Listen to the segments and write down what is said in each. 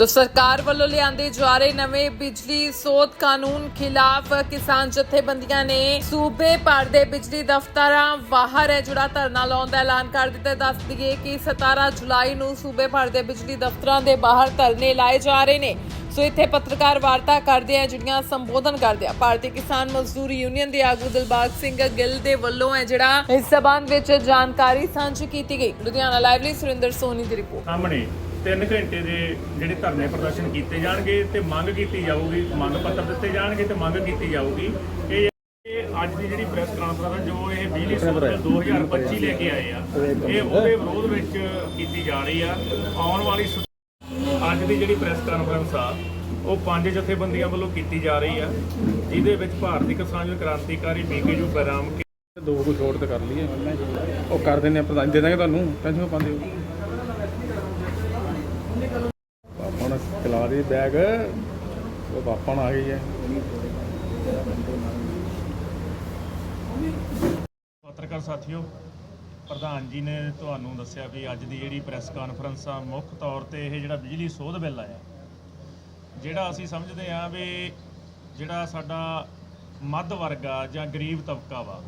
ਸੋ ਸਰਕਾਰ ਵੱਲੋਂ ਲਿਆਂਦੇ ਜਾ ਰਹੇ ਨਵੇਂ ਬਿਜਲੀ ਸੋਧ ਕਾਨੂੰਨ ਖਿਲਾਫ ਕਿਸਾਨ ਜਥੇਬੰਦੀਆਂ ਨੇ ਸੂਬੇ ਭਰ ਦੇ ਬਿਜਲੀ ਦਫ਼ਤਰਾਂ ਬਾਹਰ ਹੈ, ਜਿਹੜਾ ਧਰਨਾ ਲਾਉਣ ਦਾ ਐਲਾਨ ਕਰ ਦਿੱਤਾ। ਦੱਸ ਦਈਏ ਕਿ 17 ਜੁਲਾਈ ਨੂੰ ਸੂਬੇ ਭਰ ਦੇ ਬਿਜਲੀ ਦਫ਼ਤਰਾਂ ਦੇ ਬਾਹਰ ਧਰਨੇ ਲਾਏ ਜਾ ਰਹੇ ਨੇ। ਸੋ ਇੱਥੇ ਪੱਤਰਕਾਰ ਵਾਰਤਾ ਕਰਦੇ ਆ, ਜਿਹੜੀਆਂ ਸੰਬੋਧਨ ਕਰਦੇ ਆ। ਭਾਰਤੀ ਕਿਸਾਨ ਮਜ਼ਦੂਰ ਯੂਨੀਅਨ ਦੇ ਆਗੂ ਦਿਲਬਾਗ ਸਿੰਘ ਗਿੱਲ ਦੇ ਵੱਲੋਂ ਹੈ, ਜਿਹੜਾ ਇਸ ਸਬੰਧ ਵਿੱਚ ਜਾਣਕਾਰੀ ਸਾਂਝੀ ਕੀਤੀ ਗਈ। ਲੁਧਿਆਣਾ ਲਾਈਵ ਲਈ ਸੁਰਿੰਦਰ ਸੋਨੀ ਦੀ ਰਿਪੋਰਟ। ਸਾਹਮਣੇ 3 ਘੰਟੇ ਦੇ ਜਿਹੜੇ ਧਰਨੇ ਪ੍ਰਦਰਸ਼ਨ ਕੀਤੇ ਜਾਣਗੇ ਤੇ ਮੰਗ ਕੀਤੀ ਜਾਊਗੀ ਮੰਗ ਪੱਤਰ ਦਿੱਤੇ ਜਾਣਗੇ ਤੇ ਮੰਗ ਕੀਤੀ ਜਾਊਗੀ। ਕਿ ਇਹ ਅੱਜ ਦੀ ਜਿਹੜੀ ਪ੍ਰੈਸ ਕਾਨਫਰੰਸ ਜੋ ਇਹ ਬਿਜਲੀ ਸੋਧ 2025 ਲੈ ਕੇ ਆਏ ਆ, ਇਹ ਉਹਦੇ ਵਿਰੋਧ ਵਿੱਚ ਕੀਤੀ ਜਾ ਰਹੀ ਆ। ਆਉਣ ਵਾਲੀ ਅੱਜ ਦੀ ਜਿਹੜੀ ਪ੍ਰੈਸ ਕਾਨਫਰੰਸ ਆ, ਉਹ ਪੰਜ ਜਥੇਬੰਦੀਆਂ ਵੱਲੋਂ ਕੀਤੀ ਜਾ ਰਹੀ ਆ, ਜਿਹਦੇ ਵਿੱਚ ਭਾਰਤੀ ਕਿਸਾਨ ਕ੍ਰਾਂਤੀਕਾਰੀ ਬੀਕੇਯੂ ਬਰਾਮ ਕੇ ਦੋ ਕੁ ਛੋੜ ਤੇ ਕਰ ਲਈਏ। ਉਹ ਕਰ ਦਿੰਦੇ ਆ, ਪ੍ਰਧਾਨ ਦੇ ਦਾਂਗੇ ਤੁਹਾਨੂੰ, ਟੈਨਸ਼ਨ ਪਾਉਂਦੇ ਹੋ ਪਾਪਾ ਨੇ ਚਲਾ ਬੈਗ ਉਹ ਪਾਪਾ ਆ ਗਈ ਹੈ। ਪੱਤਰਕਾਰ ਸਾਥੀਓ, ਪ੍ਰਧਾਨ ਜੀ ਨੇ ਤੁਹਾਨੂੰ ਦੱਸਿਆ ਵੀ ਅੱਜ ਦੀ ਜਿਹੜੀ ਪ੍ਰੈਸ ਕਾਨਫਰੰਸ ਆ, ਮੁੱਖ ਤੌਰ ਤੇ ਇਹ ਜਿਹੜਾ ਬਿਜਲੀ ਸੋਧ ਬਿੱਲ ਆਇਆ, ਜਿਹੜਾ ਅਸੀਂ ਸਮਝਦੇ ਆ ਵੀ ਜਿਹੜਾ ਸਾਡਾ ਮੱਧ ਵਰਗ ਆ ਜਾਂ ਗਰੀਬ ਤਬਕਾ ਵਾ,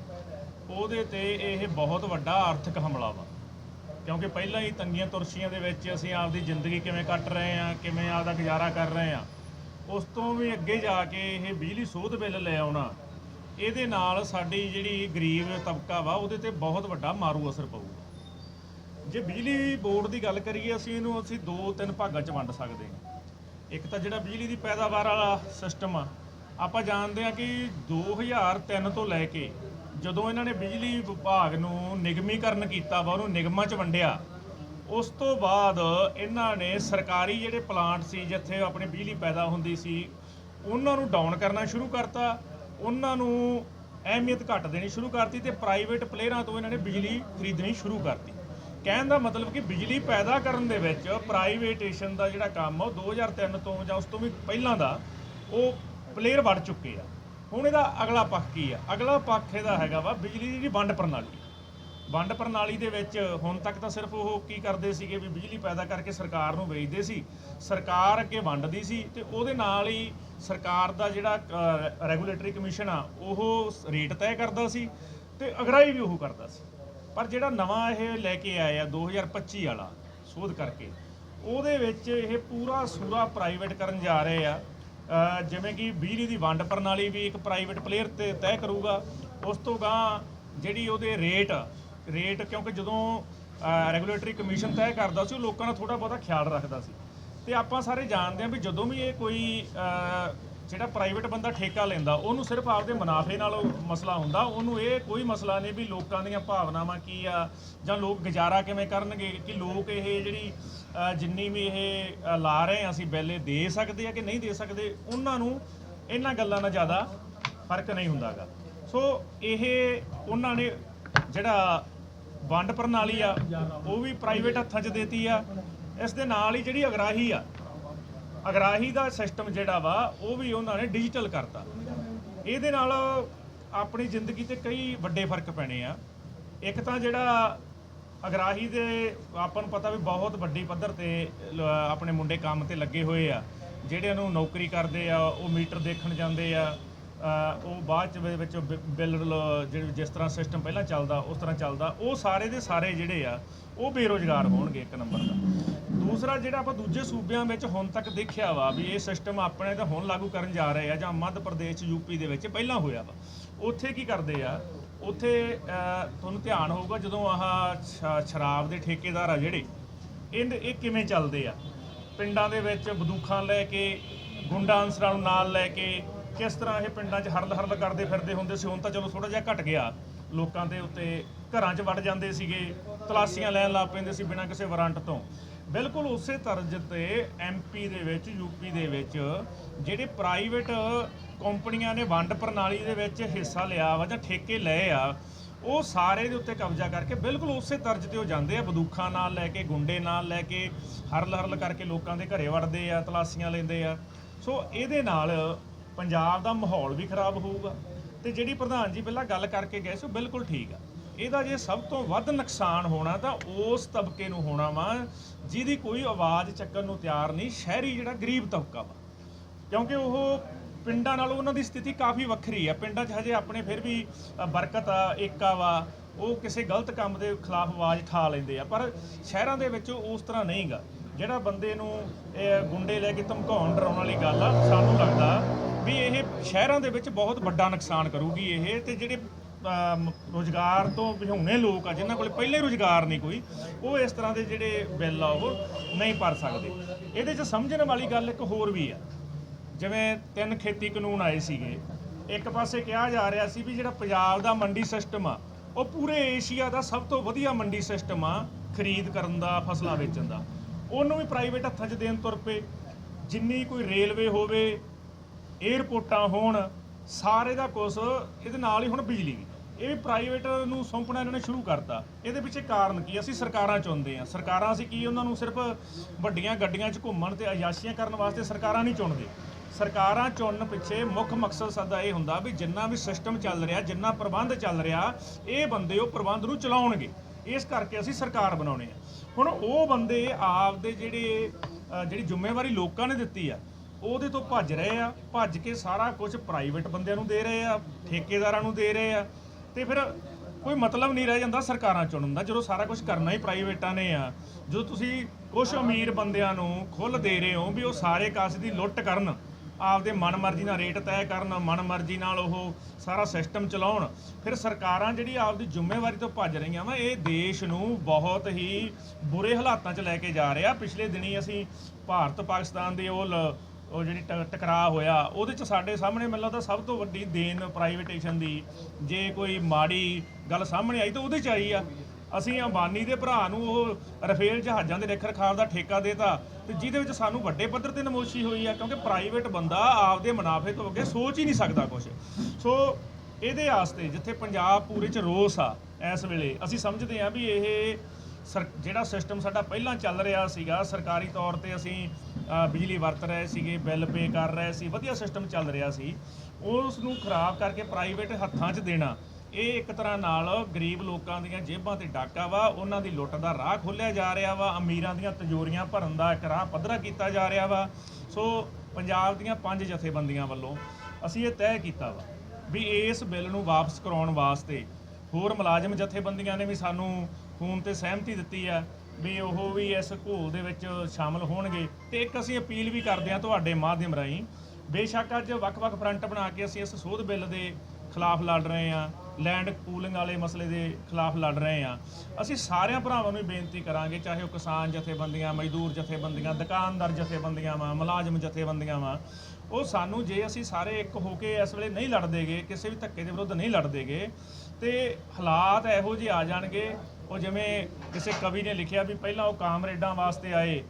ਉਹਦੇ ਤੇ ਇਹ ਬਹੁਤ ਵੱਡਾ ਆਰਥਿਕ ਹਮਲਾ ਵਾ। ਕਿਉਂਕਿ ਪਹਿਲਾਂ ਹੀ ਤੰਗੀਆਂ ਤੁਰਸ਼ੀਆਂ ਦੇ ਵਿੱਚ ਅਸੀਂ ਆਪਦੀ ਜ਼ਿੰਦਗੀ ਕਿਵੇਂ ਕੱਟ ਰਹੇ ਆ ਕਿਵੇਂ ਆਪਦਾ ਗੁਜ਼ਾਰਾ ਕਰ ਰਹੇ ਆ ਉਸ ਤੋਂ ਵੀ ਅੱਗੇ ਜਾ ਕੇ ਇਹ ਬਿਜਲੀ ਸੋਧ ਬਿੱਲ ਲੈ ਆਉਣਾ, ਇਹਦੇ ਨਾਲ ਸਾਡੀ ਜਿਹੜੀ ਗਰੀਬ ਤਬਕਾ ਵਾ, ਉਹਦੇ ਤੇ ਬਹੁਤ ਵੱਡਾ ਮਾਰੂ ਅਸਰ ਪਊਗਾ। ਜੇ ਬਿਜਲੀ ਬੋਰਡ ਦੀ ਗੱਲ ਕਰੀਏ, ਅਸੀਂ ਇਹਨੂੰ ਅਸੀਂ ਦੋ ਤਿੰਨ ਭਾਗਾਂ 'ਚ ਵੰਡ ਸਕਦੇ ਹਾਂ। ਇੱਕ ਤਾਂ ਜਿਹੜਾ ਬਿਜਲੀ ਦੀ ਪੈਦਾਵਾਰ ਵਾਲਾ ਸਿਸਟਮ ਆ, ਆਪਾਂ ਜਾਣਦੇ ਆ ਕਿ 2003 ਤੋਂ ਲੈ ਕੇ ਜਦੋਂ ਇਹਨਾਂ ਨੇ ਬਿਜਲੀ ਵਿਭਾਗ ਨੂੰ ਨਿਗਮੀਕਰਨ ਕੀਤਾ ਵਾ, ਉਹਨੂੰ ਨਿਗਮਾਂ 'ਚ ਵੰਡਿਆ, ਉਸ ਤੋਂ ਬਾਅਦ ਇਹਨਾਂ ਨੇ ਸਰਕਾਰੀ ਜਿਹੜੇ ਪਲਾਂਟ ਸੀ, ਜਿੱਥੇ ਆਪਣੀ ਬਿਜਲੀ ਪੈਦਾ ਹੁੰਦੀ ਸੀ, ਉਹਨਾਂ ਨੂੰ ਡਾਊਨ ਕਰਨਾ ਸ਼ੁਰੂ ਕਰਤਾ। ਉਹਨਾਂ ਨੂੰ ਅਹਿਮੀਅਤ ਘੱਟ ਦੇਣੀ ਸ਼ੁਰੂ ਕਰਤੀ ਤੇ ਪ੍ਰਾਈਵੇਟ ਪਲੇਅਰਾਂ ਤੋਂ ਇਹਨਾਂ ਨੇ ਬਿਜਲੀ ਖਰੀਦਣੀ ਸ਼ੁਰੂ ਕਰਤੀ। ਕਹਿਣ ਦਾ ਮਤਲਬ ਕਿ ਬਿਜਲੀ ਪੈਦਾ ਕਰਨ ਦੇ ਵਿੱਚ ਪ੍ਰਾਈਵੇਟੇਸ਼ਨ ਦਾ ਜਿਹੜਾ ਕੰਮ ਆ, ਉਹ 2003 ਤੋਂ ਜਾਂ ਉਸ ਤੋਂ ਵੀ ਪਹਿਲਾਂ ਦਾ, ਉਹ ਪਲੇਅਰ ਵੱਢ ਚੁੱਕੇ ਆ। ਹੁਣ ਇਹਦਾ ਅਗਲਾ ਪੱਖ ਕੀ ਆ? ਅਗਲਾ ਪੱਖ ਇਹਦਾ ਹੈਗਾ ਵਾ ਬਿਜਲੀ ਦੀ ਵੰਡ ਪ੍ਰਣਾਲੀ। ਵੰਡ ਪ੍ਰਣਾਲੀ ਦੇ ਵਿੱਚ ਹੁਣ ਤੱਕ ਤਾਂ ਸਿਰਫ ਉਹ ਕੀ ਕਰਦੇ ਸੀਗੇ ਵੀ ਬਿਜਲੀ ਪੈਦਾ ਕਰਕੇ ਸਰਕਾਰ ਨੂੰ ਵੇਚਦੇ ਸੀ। ਸਰਕਾਰ ਅੱਗੇ ਵੰਡਦੀ ਸੀ ਤੇ ਉਹਦੇ ਨਾਲ ਹੀ ਸਰਕਾਰ ਦਾ ਜਿਹੜਾ ਰੈਗੂਲੇਟਰੀ ਕਮਿਸ਼ਨ ਆ, ਉਹ ਰੇਟ ਤੈਅ ਕਰਦਾ ਸੀ ਤੇ ਅਗਰਾਈ ਵੀ ਉਹ ਕਰਦਾ ਸੀ। ਪਰ ਜਿਹੜਾ ਨਵਾਂ ਇਹ ਲੈ ਕੇ ਆਏ ਆ 2025 ਵਾਲਾ, ਸੋਧ ਕਰਕੇ, ਉਹਦੇ ਵਿੱਚ ਇਹ ਪੂਰਾ ਸੂਰਾ ਪ੍ਰਾਈਵੇਟ ਕਰਨ ਜਾ ਰਹੇ ਆ। ਜਿਵੇਂ ਕਿ ਬਿਜਲੀ ਦੀ ਵੰਡ ਪ੍ਰਣਾਲੀ ਵੀ ਇੱਕ ਪ੍ਰਾਈਵੇਟ ਪਲੇਅਰ ਤੇ ਤੈਅ ਕਰੂਗਾ, ਉਸ ਤੋਂ ਗਾਂ ਜਿਹੜੀ ਉਹਦੇ ਰੇਟ ਰੇਟ ਕਿਉਂਕਿ ਜਦੋਂ ਰੈਗੂਲੇਟਰੀ ਕਮਿਸ਼ਨ ਤੈਅ ਕਰਦਾ ਸੀ, ਉਹ ਲੋਕਾਂ ਦਾ ਥੋੜਾ ਬਹੁਤਾ ਖਿਆਲ ਰੱਖਦਾ ਸੀ। ਤੇ ਆਪਾਂ ਸਾਰੇ ਜਾਣਦੇ ਹਾਂ ਵੀ ਜਦੋਂ ਵੀ ਇਹ ਕੋਈ ਜਿਹੜਾ ਪ੍ਰਾਈਵੇਟ ਬੰਦਾ ਠੇਕਾ ਲੈਂਦਾ, ਉਹਨੂੰ ਸਿਰਫ ਆਪਦੇ ਮੁਨਾਫੇ ਨਾਲ ਮਸਲਾ ਹੁੰਦਾ, ਉਹਨੂੰ ਇਹ ਕੋਈ ਮਸਲਾ ਨਹੀਂ ਵੀ ਲੋਕਾਂ ਦੀਆਂ ਭਾਵਨਾਵਾਂ ਕੀ ਆ, ਜਾਂ ਲੋਕ ਗੁਜ਼ਾਰਾ ਕਿਵੇਂ ਕਰਨਗੇ, ਕਿ ਲੋਕ ਇਹ ਜਿਹੜੀ ਜਿੰਨੀ ਵੀ ਇਹ ਲਾ ਰਹੇ ਆ ਅਸੀਂ ਬਿੱਲ ਦੇ ਸਕਦੇ ਆ ਕਿ ਨਹੀਂ ਦੇ ਸਕਦੇ, ਉਹਨਾਂ ਨੂੰ ਇਹਨਾਂ ਗੱਲਾਂ ਨਾਲ ਜ਼ਿਆਦਾ ਫ਼ਰਕ ਨਹੀਂ ਹੁੰਦਾਗਾ। ਸੋ ਇਹ ਉਹਨਾਂ ਨੇ ਜਿਹੜਾ ਵੰਡ ਪ੍ਰਣਾਲੀ ਆ, ਉਹ ਵੀ ਪ੍ਰਾਈਵੇਟ ਹੱਥਾਂ 'ਚ ਦੇਤੀ ਆ। ਇਸ ਦੇ ਨਾਲ ਹੀ ਜਿਹੜੀ ਅਗਰਾਹੀ ਆ, ਅਗਰਾਹੀ ਦਾ ਸਿਸਟਮ ਜਿਹੜਾ ਵਾ, ਉਹ ਵੀ ਉਹਨਾਂ ਨੇ ਡਿਜੀਟਲ ਕਰਤਾ। ਇਹਦੇ ਨਾਲ ਆਪਣੀ ਜ਼ਿੰਦਗੀ ਤੇ ਕਈ ਵੱਡੇ ਫ਼ਰਕ ਪੈਣੇ ਆ। ਇੱਕ ਤਾਂ ਜਿਹੜਾ ਅਗਰਾਹੀ ਦੇ ਆਪਾਂ ਨੂੰ ਪਤਾ ਵੀ ਬਹੁਤ ਵੱਡੀ ਪੱਧਰ ਤੇ ਲ- ਆਪਣੇ ਮੁੰਡੇ ਕੰਮ ਤੇ ਲੱਗੇ ਹੋਏ ਆ। ਜਿਹੜੇ ਨੂੰ ਨੌਕਰੀ ਕਰਦੇ ਆ ਉਹ ਮੀਟਰ ਦੇਖਣ ਜਾਂਦੇ ਆ ਅ, ਉਹ ਬਾਅਦ ਚ ਦੇ ਵਿੱਚ ਬਿ- ਬਿੱਲ ਲ- ਜਿਹੜੇ ਜਿਸ ਤਰ੍ਹਾਂ ਸਿਸਟਮ ਪਹਿਲਾਂ ਚੱਲਦਾ ਉਸ ਤਰ੍ਹਾਂ ਚੱਲਦਾ ਉਹ ਸਾਰੇ ਦੇ ਸਾਰੇ ਜਿਹੜੇ ਆ ਉਹ ਬੇਰੋਜ਼ਗਾਰ ਹੋਣਗੇ ਇੱਕ ਨੰਬਰ ਦਾ। ਦੂਸਰਾ ਜਿਹੜਾ ਆਪਾਂ ਦੂਜੇ ਸੂਬਿਆਂ ਵਿੱਚ ਹੁਣ ਤੱਕ ਦੇਖਿਆ ਵਾ ਵੀ ਇਹ ਸਿਸਟਮ ਆਪਣੇ ਤਾਂ ਹੁਣ ਲਾਗੂ ਕਰਨ ਜਾ ਰਹੇ ਆ ਜਾਂ ਮੱਧ ਪ੍ਰਦੇਸ਼ ਯੂਪੀ ਦੇ ਵਿੱਚ ਪਹਿਲਾਂ ਹੋਇਆ ਵਾ। ਉੱਥੇ ਕੀ ਕਰਦੇ ਆ ਉੱਥੇ ਤੁਹਾਨੂੰ ਧਿਆਨ ਹੋਊਗਾ ਜਦੋਂ ਆਹ ਸ਼ਰਾਬ ਦੇ ਠੇਕੇਦਾਰ ਆ ਜਿਹੜੇ, ਇਹ ਇਹ ਕਿਵੇਂ ਚੱਲਦੇ ਆ? ਪਿੰਡਾਂ ਦੇ ਵਿੱਚ ਬੰਦੂਕਾਂ ਲੈ ਕੇ, ਗੁੰਡਾ ਅਨਸਰਾਂ ਨੂੰ ਨਾਲ ਲੈ ਕੇ, ਕਿਸ ਤਰ੍ਹਾਂ ਇਹ ਪਿੰਡਾਂ 'ਚ ਹਰਲ ਹਰਲ ਕਰਦੇ ਫਿਰਦੇ ਹੁੰਦੇ ਸੀ? ਹੁਣ ਤਾਂ ਚਲੋ ਥੋੜਾ ਜਿਹਾ ਘਟ ਗਿਆ। ਲੋਕਾਂ ਦੇ ਉੱਤੇ ਘਰਾਂ 'ਚ ਵੜ ਜਾਂਦੇ ਸੀਗੇ, ਤਲਾਸ਼ੀਆਂ ਲੈਣ ਲੱਗ ਪੈਂਦੇ ਸੀ ਬਿਨਾਂ ਕਿਸੇ ਵਾਰੰਟ ਤੋਂ। ਬਿਲਕੁਲ ਉਸੇ ਤਰਜ਼ ਤੇ ਐਮਪੀ ਦੇ ਵਿੱਚ ਯੂਪੀ ਦੇ ਵਿੱਚ ਜਿਹੜੇ ਪ੍ਰਾਈਵੇਟ ਕੰਪਨੀਆਂ ਨੇ ਵੰਡ ਪ੍ਰਣਾਲੀ ਦੇ ਵਿੱਚ ਹਿੱਸਾ ਲਿਆ ਵਾ ਜਾਂ ਠੇਕੇ ਲਏ ਆ, ਉਹ ਸਾਰੇ ਦੇ ਉੱਤੇ ਕਬਜ਼ਾ ਕਰਕੇ ਬਿਲਕੁਲ ਉਸੇ ਤਰਜ਼ ਤੇ ਉਹ ਜਾਂਦੇ ਆ ਬੰਦੂਕਾਂ ਨਾਲ ਲੈ ਕੇ, ਗੁੰਡੇ ਨਾਲ ਲੈ ਕੇ, ਹਰਲ ਹਰਲ ਕਰਕੇ ਲੋਕਾਂ ਦੇ ਘਰੇ ਵੜਦੇ ਆ, ਤਲਾਸ਼ੀਆਂ ਲੈਂਦੇ ਆ। ਸੋ ਇਹਦੇ ਨਾਲ ਪੰਜਾਬ ਦਾ ਮਾਹੌਲ ਵੀ ਖਰਾਬ ਹੋਊਗਾ ਤੇ ਜਿਹੜੀ ਪ੍ਰਧਾਨ ਜੀ ਪਹਿਲਾਂ ਗੱਲ ਕਰਕੇ ਗਏ ਸੀ, ਉਹ ਬਿਲਕੁਲ ਠੀਕ ਆ। ਇਹਦਾ ਜੇ ਸਭ ਤੋਂ ਵੱਧ ਨੁਕਸਾਨ ਹੋਣਾ ਤਾਂ ਉਸ ਤਬਕੇ ਨੂੰ ਹੋਣਾ ਵਾ, ਜਿਹਦੀ ਕੋਈ ਆਵਾਜ਼ ਚੱਕਣ ਨੂੰ ਤਿਆਰ ਨਹੀਂ, ਸ਼ਹਿਰੀ ਜਿਹੜਾ ਗਰੀਬ ਤਬਕਾ ਵਾ। ਕਿਉਂਕਿ ਉਹ ਪਿੰਡਾਂ ਨਾਲੋਂ ਉਹਨਾਂ ਦੀ ਸਥਿਤੀ ਕਾਫੀ ਵੱਖਰੀ ਆ। ਪਿੰਡਾਂ 'ਚ ਹਜੇ ਆਪਣੇ ਫਿਰ ਵੀ ਬਰਕਤ ਆ ਏਕਾ ਵਾ, ਉਹ ਕਿਸੇ ਗਲਤ ਕੰਮ ਦੇ ਖਿਲਾਫ ਆਵਾਜ਼ ਠਾ ਲੈਂਦੇ ਆ। ਪਰ ਸ਼ਹਿਰਾਂ ਦੇ ਵਿੱਚ ਉਸ ਤਰ੍ਹਾਂ ਨਹੀਂਗਾ। ਜਿਹੜਾ ਬੰਦੇ ਨੂੰ ਗੁੰਡੇ ਲੈ ਕੇ ਧਮਕਾਉਣ, ਡਰਾਉਣ ਵਾਲੀ ਗੱਲ ਆ, ਸਾਨੂੰ ਲੱਗਦਾ ਵੀ ਇਹ ਸ਼ਹਿਰਾਂ ਦੇ ਵਿੱਚ ਬਹੁਤ ਵੱਡਾ ਨੁਕਸਾਨ ਕਰੂਗੀ ਇਹ, ਤੇ ਜਿਹੜੇ ਰੁਜ਼ਗਾਰ ਤੋਂ ਵਿਹੂਣੇ ਲੋਕ ਆ, ਜਿਨ੍ਹਾਂ ਕੋਲ ਪਹਿਲੇ ਰੁਜ਼ਗਾਰ ਨਹੀਂ ਕੋਈ, ਉਹ ਇਸ ਤਰ੍ਹਾਂ ਦੇ ਜਿਹੜੇ ਬਿੱਲ ਆ, ਉਹ ਨਹੀਂ ਭਰ ਸਕਦੇ। ਇਹਦੇ 'ਚ ਸਮਝਣ ਵਾਲੀ ਗੱਲ ਇੱਕ ਹੋਰ ਵੀ ਆ। ਜਿਵੇਂ ਤਿੰਨ ਖੇਤੀ ਕਾਨੂੰਨ ਆਏ ਸੀਗੇ, ਇੱਕ ਪਾਸੇ ਕਿਹਾ ਜਾ ਰਿਹਾ ਸੀ ਵੀ ਜਿਹੜਾ ਪੰਜਾਬ ਦਾ ਮੰਡੀ ਸਿਸਟਮ ਆ, ਉਹ ਪੂਰੇ ਏਸ਼ੀਆ ਦਾ ਸਭ ਤੋਂ ਵਧੀਆ ਮੰਡੀ ਸਿਸਟਮ ਆ, ਖਰੀਦ ਕਰਨ ਦਾ, ਫਸਲਾਂ ਵੇਚਣ ਦਾ। ਉਹਨੂੰ ਵੀ ਪ੍ਰਾਈਵੇਟ ਹੱਥਾਂ 'ਚ ਦੇਣ ਤੁਰ ਪਏ। ਜਿੰਨੀ ਕੋਈ ਰੇਲਵੇ ਹੋਵੇ ਏਅਰਪੋਰਟਾਂ ਹੋਣ, ਸਾਰੇ ਦਾ ਕੁਛ ਇਹਦੇ ਨਾਲ ਹੀ ਹੁਣ ਬਿਜਲੀ ਵੀ ਇਹ ਵੀ ਪ੍ਰਾਈਵੇਟ ਨੂੰ ਸੌਂਪਣਾ ਇਹਨਾਂ ਨੇ ਸ਼ੁਰੂ ਕਰਤਾ। ਇਹਦੇ ਪਿੱਛੇ ਕਾਰਨ ਕੀ? ਅਸੀਂ ਸਰਕਾਰਾਂ ਚੁਣਦੇ ਆ ਸਰਕਾਰਾਂ ਅਸੀਂ ਕੀ? ਉਹਨਾਂ ਨੂੰ ਸਿਰਫ ਵੱਡੀਆਂ ਗੱਡੀਆਂ 'ਚ ਘੁੰਮਣ ਤੇ ਅਯਾਸ਼ੀਆਂ ਕਰਨ ਵਾਸਤੇ ਸਰਕਾਰਾਂ ਨਹੀਂ ਚੁਣਦੇ। ਸਰਕਾਰਾਂ ਚੁਣਨ ਪਿੱਛੇ ਮੁੱਖ ਮਕਸਦ ਸਾਡਾ ਇਹ ਹੁੰਦਾ ਵੀ ਜਿੰਨਾ ਵੀ ਸਿਸਟਮ ਚੱਲ ਰਿਹਾ, ਜਿੰਨਾ ਪ੍ਰਬੰਧ ਚੱਲ ਰਿਹਾ, ਇਹ ਬੰਦੇ ਉਹ ਪ੍ਰਬੰਧ ਨੂੰ ਚਲਾਉਣਗੇ। ਇਸ ਕਰਕੇ ਅਸੀਂ ਸਰਕਾਰ ਬਣਾਉਣੇ ਆ ਹੁਣ ਉਹ ਬੰਦੇ ਆਪਦੇ ਜਿਹੜੇ ਜਿਹੜੀ ਜ਼ਿੰਮੇਵਾਰੀ ਲੋਕਾਂ ਨੇ ਦਿੱਤੀ ਆ, ਉਹਦੇ ਤੋਂ ਭੱਜ ਰਹੇ ਆ। ਭੱਜ ਕੇ ਸਾਰਾ ਕੁਝ ਪ੍ਰਾਈਵੇਟ ਬੰਦਿਆਂ ਨੂੰ ਦੇ ਰਹੇ ਆ, ਠੇਕੇਦਾਰਾਂ ਨੂੰ ਦੇ ਰਹੇ ਆ। ਤੇ ਫਿਰ ਕੋਈ ਮਤਲਬ ਨਹੀਂ ਰਹਿ ਜਾਂਦਾ ਸਰਕਾਰਾਂ ਚੁਣਨ ਦਾ, ਜਦੋਂ ਸਾਰਾ ਕੁਝ ਕਰਨਾ ਹੀ ਪ੍ਰਾਈਵੇਟਾਂ ਨੇ ਆ। ਜਦੋਂ ਤੁਸੀਂ ਕੁਝ ਅਮੀਰ ਬੰਦਿਆਂ ਨੂੰ ਖੁੱਲ ਦੇ ਰਹੇ ਹੋ ਵੀ ਉਹ ਸਾਰੇ ਕਾਸੇ ਦੀ ਲੁੱਟ ਕਰਨ, ਆਪਦੇ ਮਨਮਰਜ਼ੀ ਨਾਲ ਰੇਟ ਤੈਅ ਕਰਨ ਮਨਮਰਜ਼ੀ ਨਾਲ ਉਹ ਸਾਰਾ ਸਿਸਟਮ ਚਲਾਉਣ, ਫਿਰ ਸਰਕਾਰਾਂ ਜਿਹੜੀ ਆਪਦੀ ਜ਼ਿੰਮੇਵਾਰੀ ਤੋਂ ਭੱਜ ਰਹੀਆਂ ਵਾ, ਇਹ ਦੇਸ਼ ਨੂੰ ਬਹੁਤ ਹੀ ਬੁਰੇ ਹਾਲਾਤਾਂ 'ਚ ਲੈ ਕੇ ਜਾ ਰਿਹਾ ਪਿਛਲੇ ਦਿਨੀ ਅਸੀਂ ਭਾਰਤ ਪਾਕਿਸਤਾਨ ਦੇ ਉਹ ਲ- ਉਹ ਜਿਹੜੀ ਟ- ਟਕਰਾਅ ਹੋਇਆ, ਉਹਦੇ 'ਚ ਸਾਡੇ ਸਾਹਮਣੇ ਮੈਨੂੰ ਲੱਗਦਾ ਸਭ ਤੋਂ ਵੱਡੀ ਦੇਨ ਪ੍ਰਾਈਵੇਟੇਸ਼ਨ ਦੀ ਜੇ ਕੋਈ ਮਾੜੀ ਗੱਲ ਸਾਹਮਣੇ ਆਈ ਤਾਂ ਉਹਦੇ 'ਚ ਆਈ ਆ। ਅਸੀਂ ਅੰਬਾਨੀ ਦੇ ਭਰਾ ਨੂੰ ਉਹ ਰਫੇਲ ਜਹਾਜ਼ਾਂ ਦੇ ਰੱਖ ਰਖਾਵ ਦਾ ਠੇਕਾ ਦੇਤਾ ਤੇ ਜਿਹਦੇ ਵਿੱਚ ਸਾਨੂੰ ਵੱਡੇ ਪੱਧਰ ਤੇ ਨਮੋਸ਼ੀ ਹੋਈ ਆ, ਕਿਉਂਕਿ ਪ੍ਰਾਈਵੇਟ ਬੰਦਾ ਆਪਦੇ ਮੁਨਾਫੇ ਤੋਂ ਅੱਗੇ ਸੋਚ ਹੀ ਨਹੀਂ ਸਕਦਾ ਕੁਝ ਸੋ ਇਹਦੇ ਆਸਤੇ ਜਿੱਥੇ ਪੰਜਾਬ ਪੂਰੇ ਚ ਰੋਸ ਆ, ਇਸ ਵੇਲੇ ਅਸੀਂ ਸਮਝਦੇ ਹਾਂ ਵੀ ਇਹ ਸਰ- ਜਿਹੜਾ ਸਿਸਟਮ ਸਾਡਾ ਪਹਿਲਾਂ ਚੱਲ ਰਿਹਾ ਸੀਗਾ, ਸਰਕਾਰੀ ਤੌਰ ਤੇ ਅਸੀਂ ਬਿਜਲੀ ਵਰਤ ਰਹੇ ਸੀਗੇ, ਬਿੱਲ ਪੇ ਕਰ ਰਹੇ ਸੀ, ਵਧੀਆ ਸਿਸਟਮ ਚੱਲ ਰਿਹਾ ਸੀ। ਉਸ ਨੂੰ ਖਰਾਬ ਕਰਕੇ ਪ੍ਰਾਈਵੇਟ ਹੱਥਾਂ 'ਚ ਦੇਣਾ, ਇਹ ਇੱਕ ਤਰ੍ਹਾਂ ਨਾਲ ਗਰੀਬ ਲੋਕਾਂ ਦੀਆਂ ਜੇਬਾਂ ਤੇ ਡਾਕਾ ਵਾ, ਉਹਨਾਂ ਦੀ ਲੁੱਟ ਦਾ ਰਾਹ ਖੋਲ੍ਹਿਆ ਜਾ ਰਿਹਾ ਵਾ, ਅਮੀਰਾਂ ਦੀਆਂ ਤਜੋਰੀਆਂ ਭਰਨ ਦਾ ਇੱਕ ਰਾਹ ਪੱਧਰਾ ਕੀਤਾ ਜਾ ਰਿਹਾ ਵਾ। ਸੋ, ਪੰਜਾਬ ਦੀਆਂ ਪੰਜ ਜਥੇਬੰਦੀਆਂ ਵੱਲੋਂ ਅਸੀਂ ਇਹ ਤੈਅ ਕੀਤਾ ਵਾ ਵੀ ਇਸ ਬਿੱਲ ਨੂੰ ਵਾਪਸ ਕਰਾਉਣ ਵਾਸਤੇ ਹੋਰ ਮੁਲਾਜ਼ਮ ਜਥੇਬੰਦੀਆਂ ਨੇ ਵੀ ਸਾਨੂੰ ਖੂਨ ਤੇ ਸਹਿਮਤੀ ਦਿੱਤੀ ਆ ਵੀ ਉਹ ਵੀ ਇਸ ਘੋਲ ਦੇ ਵਿੱਚ ਸ਼ਾਮਲ ਹੋਣਗੇ। ਤੇ ਇੱਕ ਅਸੀਂ ਅਪੀਲ ਵੀ ਕਰਦੇ ਹਾਂ ਤੁਹਾਡੇ ਮਾਧਿਅਮ ਰਾਹੀਂ, ਬੇਸ਼ੱਕ ਅੱਜ ਵੱਖ-ਵੱਖ ਫਰੰਟ ਬਣਾ ਕੇ ਅਸੀਂ ਇਸ ਸੋਧ ਬਿੱਲ ਦੇ ਖਿਲਾਫ ਲੜ ਰਹੇ ਹਾਂ, ਲੈਂਡ ਪੂਲਿੰਗ ਵਾਲੇ ਮਸਲੇ ਦੇ ਖਿਲਾਫ ਲੜ ਰਹੇ ਹਾਂ। ਅਸੀਂ ਸਾਰਿਆਂ ਭਰਾਵਾਂ ਨੂੰ ਹੀ ਬੇਨਤੀ ਕਰਾਂਗੇ, ਚਾਹੇ ਉਹ ਕਿਸਾਨ ਜਥੇਬੰਦੀਆਂ, ਮਜ਼ਦੂਰ ਜਥੇਬੰਦੀਆਂ, ਦੁਕਾਨਦਾਰ ਜਥੇਬੰਦੀਆਂ ਵਾ, ਮੁਲਾਜ਼ਮ ਜਥੇਬੰਦੀਆਂ ਵਾ, ਉਹ ਸਾਨੂੰ ਜੇ ਅਸੀਂ ਸਾਰੇ ਇੱਕ ਹੋ ਕੇ ਇਸ ਵੇਲੇ ਨਹੀਂ ਲੜਦੇਗੇ ਕਿਸੇ ਵੀ ਧੱਕੇ ਦੇ ਵਿਰੁੱਧ ਨਹੀਂ ਲੜਦੇਗੇ ਤੇ ਹਾਲਾਤ ਇਹੋ ਜਿਹੇ ਆ ਜਾਣਗੇ ਉਹ ਜਿਵੇਂ ਕਿਸੇ ਕਵੀ ਨੇ ਲਿਖਿਆ ਵੀ ਪਹਿਲਾਂ ਉਹ ਕਾਮਰੇਡਾਂ ਵਾਸਤੇ ਆਏ,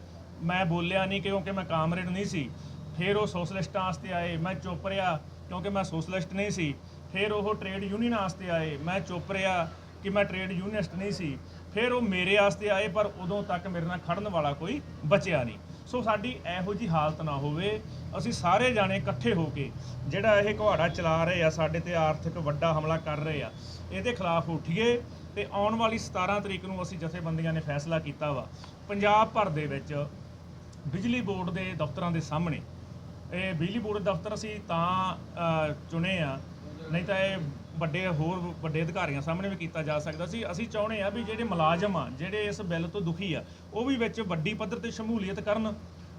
ਮੈਂ ਬੋਲਿਆ ਨਹੀਂ ਕਿਉਂਕਿ ਮੈਂ ਕਾਮਰੇਡ ਨਹੀਂ ਸੀ। ਫਿਰ ਉਹ ਸੋਸ਼ਲਿਸਟਾਂ ਵਾਸਤੇ ਆਏ, ਮੈਂ ਚੁੱਪ ਰਿਹਾ ਕਿਉਂਕਿ ਮੈਂ ਸੋਸ਼ਲਿਸਟ ਨਹੀਂ ਸੀ। ਫਿਰ ਉਹ ਟ੍ਰੇਡ ਯੂਨੀਅਨ ਵਾਸਤੇ ਆਏ, ਮੈਂ ਚੁੱਪ ਰਿਹਾ ਕਿ ਮੈਂ ਟ੍ਰੇਡ ਯੂਨੀਅਨਿਸਟ ਨਹੀਂ ਸੀ। ਫਿਰ ਉਹ ਮੇਰੇ ਵਾਸਤੇ ਆਏ, ਪਰ ਉਦੋਂ ਤੱਕ ਮੇਰੇ ਨਾਲ ਖੜਨ ਵਾਲਾ ਕੋਈ ਬਚਿਆ ਨਹੀਂ। ਸੋ ਸਾਡੀ ਇਹੋ ਜੀ ਹਾਲਤ ਨਾ ਹੋਵੇ, ਅਸੀਂ ਸਾਰੇ ਜਾਣੇ ਇਕੱਠੇ ਹੋ ਕੇ ਜਿਹੜਾ ਇਹ ਘੁਆੜਾ ਚਲਾ ਰਹੇ ਆ, ਸਾਡੇ ਤੇ ਆਰਥਿਕ ਵੱਡਾ ਹਮਲਾ ਕਰ ਰਹੇ ਆ, ਇਹਦੇ ਖਿਲਾਫ ਉੱਠੀਏ। ਤੇ ਆਉਣ ਵਾਲੀ 17 ਤਰੀਕ ਨੂੰ ਅਸੀਂ ਜਥੇਬੰਦੀਆਂ ਨੇ ਫੈਸਲਾ ਕੀਤਾ ਵਾ। ਪੰਜਾਬ ਭਰ ਦੇ ਵਿੱਚ ਬਿਜਲੀ ਬੋਰਡ ਦੇ ਦਫ਼ਤਰਾਂ ਦੇ ਸਾਹਮਣੇ। ਇਹ ਬਿਜਲੀ ਬੋਰਡ ਦਫ਼ਤਰ ਅਸੀਂ ਤਾਂ ਚੁਣੇ ਆ। ਨਹੀਂ ਤਾਂ ਇਹ ਵੱਡੇ ਹੋਰ ਵੱਡੇ ਅਧਿਕਾਰੀਆਂ ਸਾਹਮਣੇ ਵੀ ਕੀਤਾ ਜਾ ਸਕਦਾ ਸੀ। ਅਸੀਂ ਚਾਹੁੰਦੇ ਆ ਵੀ ਜਿਹੜੇ ਮੁਲਾਜ਼ਮ ਆ, ਜਿਹੜੇ ਇਸ ਬਿੱਲ ਤੋਂ ਦੁਖੀ ਆ, ਉਹ ਵੀ ਵਿੱਚ ਵੱਡੀ ਪੱਧਰ ਤੇ ਸ਼ਮੂਲੀਅਤ ਕਰਨ।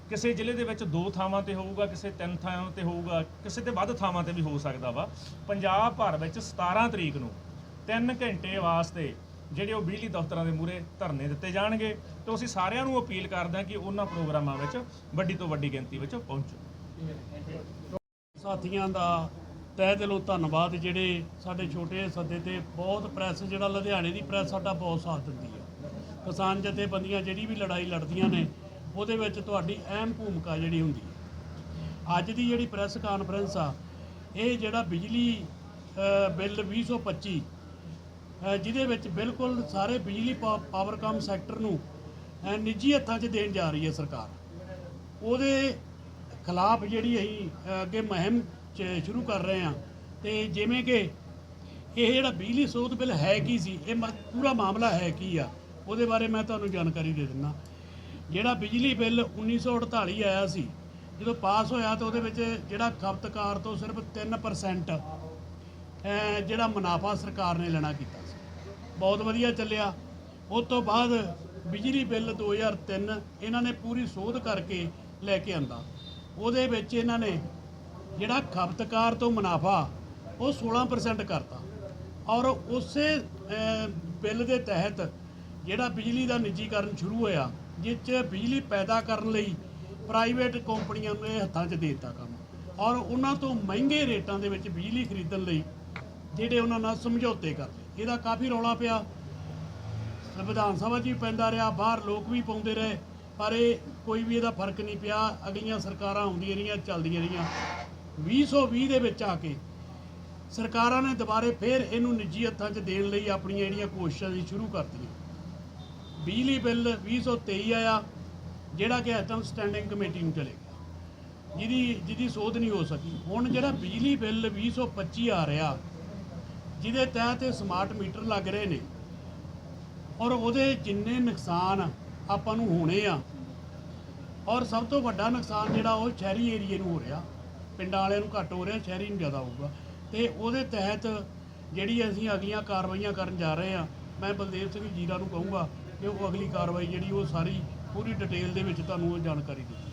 ਕਿਸੇ ਜ਼ਿਲ੍ਹੇ ਦੇ ਵਿੱਚ ਦੋ ਥਾਵਾਂ ਤੇ ਹੋਊਗਾ, ਕਿਸੇ ਤਿੰਨ ਥਾਵਾਂ ਤੇ ਹੋਊਗਾ, ਕਿਸੇ ਤੇ ਵੱਧ ਥਾਵਾਂ ਤੇ ਵੀ ਹੋ ਸਕਦਾ ਵਾ। ਪੰਜਾਬ ਭਰ ਵਿੱਚ 17 ਤਰੀਕ ਨੂੰ 3 ਘੰਟੇ ਵਾਸਤੇ ਜਿਹੜੇ ਉਹ ਬਿਜਲੀ ਦਫ਼ਤਰਾਂ ਦੇ ਮੂਹਰੇ ਧਰਨੇ ਦਿੱਤੇ ਜਾਣਗੇ। ਤੇ ਅਸੀਂ ਸਾਰਿਆਂ ਨੂੰ ਅਪੀਲ ਕਰਦੇ ਹਾਂ ਕਿ ਉਹਨਾਂ ਪ੍ਰੋਗਰਾਮਾਂ ਵਿੱਚ ਵੱਡੀ ਤੋਂ ਵੱਡੀ ਗਿਣਤੀ ਵਿੱਚ ਪਹੁੰਚੋ। ਸਾਥੀਆਂ ਦਾ ਤਹਿ ਦਿਲੋਂ ਧੰਨਵਾਦ ਜਿਹੜੇ ਸਾਡੇ ਛੋਟੇ ਸੱਦੇ ਤੇ ਬਹੁਤ ਪ੍ਰੈਸ ਜਿਹੜਾ ਲੁਧਿਆਣੇ ਦੀ ਪ੍ਰੈਸ ਸਾਡਾ ਬਹੁਤ ਸਾਥ ਦਿੰਦੀ ਹੈ ਕਿਸਾਨ ਜਥੇਬੰਦੀਆਂ ਜਿਹੜੀ ਵੀ ਲੜਾਈ ਲੜਦੀਆਂ ਨੇ ਉਹਦੇ ਵਿੱਚ ਤੁਹਾਡੀ ਅਹਿਮ ਭੂਮਿਕਾ ਜਿਹੜੀ ਹੁੰਦੀ ਹੈ ਅੱਜ ਦੀ ਜਿਹੜੀ ਪ੍ਰੈਸ ਕਾਨਫਰੰਸ ਆ ਇਹ ਜਿਹੜਾ ਬਿਜਲੀ ਅ, ਬਿੱਲ 2025 ਅ, ਜਿਹਦੇ ਵਿੱਚ ਬਿਲਕੁਲ ਸਾਰੇ ਬਿਜਲੀ ਪਾ- ਪਾਵਰਕਾਮ ਸੈਕਟਰ ਨੂੰ ਨਿੱਜੀ ਹੱਥਾਂ 'ਚ ਦੇਣ ਜਾ ਰਹੀ ਹੈ ਸਰਕਾਰ। ਉਹਦੇ ਖਿਲਾਫ ਜਿਹੜੀ ਅਸੀਂ ਅੱਗੇ ਮੁਹਿੰਮ ਚ ਸ਼ੁਰੂ ਕਰ ਰਹੇ ਹਾਂ, ਤੇ ਜਿਵੇਂ ਕਿ ਇਹ ਜਿਹੜਾ ਬਿਜਲੀ ਸੋਧ ਬਿੱਲ ਹੈ ਕੀ ਸੀ, ਇਹ ਮ- ਪੂਰਾ ਮਾਮਲਾ ਹੈ ਕੀ ਆ, ਉਹਦੇ ਬਾਰੇ ਮੈਂ ਤੁਹਾਨੂੰ ਜਾਣਕਾਰੀ ਦੇ ਦਿੰਦਾ। ਜਿਹੜਾ ਬਿਜਲੀ ਬਿੱਲ 1948 ਆਇਆ ਸੀ, ਜਦੋਂ ਪਾਸ ਹੋਇਆ ਤਾਂ ਉਹਦੇ ਵਿੱਚ ਜਿਹੜਾ ਖਪਤਕਾਰ ਤੋਂ ਸਿਰਫ 3% ਜਿਹੜਾ ਮੁਨਾਫਾ ਸਰਕਾਰ ਨੇ ਲੈਣਾ ਕੀਤਾ। ਬਹੁਤ ਵਧੀਆ ਚੱਲਿਆ। ਉਸ ਤੋਂ ਬਾਅਦ ਬਿਜਲੀ ਬਿੱਲ 2003 ਇਹਨਾਂ ਨੇ ਪੂਰੀ ਸੋਧ ਕਰਕੇ ਲੈ ਕੇ ਆਂਦਾ। ਉਹਦੇ ਵਿੱਚ ਇਹਨਾਂ ਨੇ ਜਿਹੜਾ ਖਪਤਕਾਰ ਤੋਂ ਮੁਨਾਫਾ, ਉਹ 16% ਕਰਤਾ। ਔਰ ਉਸੇ ਬਿੱਲ ਦੇ ਤਹਿਤ ਜਿਹੜਾ ਬਿਜਲੀ ਦਾ ਨਿੱਜੀਕਰਨ ਸ਼ੁਰੂ ਹੋਇਆ, ਜਿਸ 'ਚ ਬਿਜਲੀ ਪੈਦਾ ਕਰਨ ਲਈ ਪ੍ਰਾਈਵੇਟ ਕੰਪਨੀਆਂ ਨੂੰ ਇਹ ਹੱਥਾਂ 'ਚ ਦੇ ਦਿੱਤਾ ਕੰਮ। ਔਰ ਉਹਨਾਂ ਤੋਂ ਮਹਿੰਗੇ ਰੇਟਾਂ ਦੇ ਵਿੱਚ ਬਿਜਲੀ ਖਰੀਦਣ ਲਈ ਜਿਹੜੇ ਉਹਨਾਂ ਨਾਲ ਸਮਝੌਤੇ ਕਰਦੇ ਇਹਦਾ ਕਾਫੀ ਰੌਲਾ ਪਿਆ। ਵਿਧਾਨ ਸਭਾ 'ਚ ਵੀ ਪੈਂਦਾ ਰਿਹਾ, ਬਾਹਰ ਲੋਕ ਵੀ ਪਾਉਂਦੇ ਰਹੇ, ਪਰ ਇਹ ਕੋਈ ਵੀ ਇਹਦਾ ਫ਼ਰਕ ਨਹੀਂ ਪਿਆ। ਅਗਲੀਆਂ ਸਰਕਾਰਾਂ ਆਉਂਦੀਆਂ ਰਹੀਆਂ, ਚੱਲਦੀਆਂ ਰਹੀਆਂ। 2020 ਦੇ ਵਿੱਚ ਆ ਕੇ ਸਰਕਾਰਾਂ ਨੇ ਦੁਬਾਰੇ ਫੇਰ ਇਹਨੂੰ ਨਿੱਜੀ ਹੱਥਾਂ 'ਚ ਦੇਣ ਲਈ ਆਪਣੀਆਂ ਜਿਹੜੀਆਂ ਕੋਸ਼ਿਸ਼ਾਂ ਸੀ ਸ਼ੁਰੂ ਕਰਤੀਆਂ। ਬਿਜਲੀ ਬਿੱਲ 2023 ਆਇਆ, ਜਿਹੜਾ ਕਿ ਐਟਮ ਸਟੈਂਡਿੰਗ ਕਮੇਟੀ ਨੂੰ ਚਲੇ ਗਿਆ। ਜਿਹਦੀ ਜਿਹਦੀ ਸੋਧ ਨਹੀਂ ਹੋ ਸਕੀ। ਹੁਣ ਜਿਹੜਾ ਬਿਜਲੀ ਬਿੱਲ 2025 ਆ ਰਿਹਾ ਜਿਹਦੇ ਤਹਿਤ ਸਮਾਰਟ ਮੀਟਰ ਲੱਗ ਰਹੇ ਨੇ। ਔਰ ਉਹਦੇ ਜਿੰਨੇ ਨੁਕਸਾਨ ਆਪਾਂ ਨੂੰ ਹੋਣੇ ਆ। ਔਰ ਸਭ ਤੋਂ ਵੱਡਾ ਨੁਕਸਾਨ ਜਿਹੜਾ ਉਹ ਸ਼ਹਿਰੀ ਏਰੀਏ ਨੂੰ ਹੋ ਰਿਹਾ। ਪਿੰਡਾਂ ਵਾਲਿਆਂ ਨੂੰ ਘੱਟ ਹੋ ਰਿਹਾ, ਸ਼ਹਿਰੀ ਨੂੰ ਜ਼ਿਆਦਾ ਹੋਊਗਾ। ਤੇ ਉਹਦੇ ਤਹਿਤ ਜਿਹੜੀ ਅਸੀਂ ਅਗਲੀਆਂ ਕਾਰਵਾਈਆਂ ਕਰਨ ਜਾ ਰਹੇ ਆ, ਮੈਂ ਬਲਦੇਵ ਸਿੰਘ ਜੀਰਾ ਨੂੰ ਕਹੂੰਗਾ ਕਿ ਉਹ ਅਗਲੀ ਕਾਰਵਾਈ ਜਿਹੜੀ ਉਹ ਸਾਰੀ ਪੂਰੀ ਡਿਟੇਲ ਦੇ ਵਿੱਚ ਤੁਹਾਨੂੰ ਉਹ ਜਾਣਕਾਰੀ ਦੇ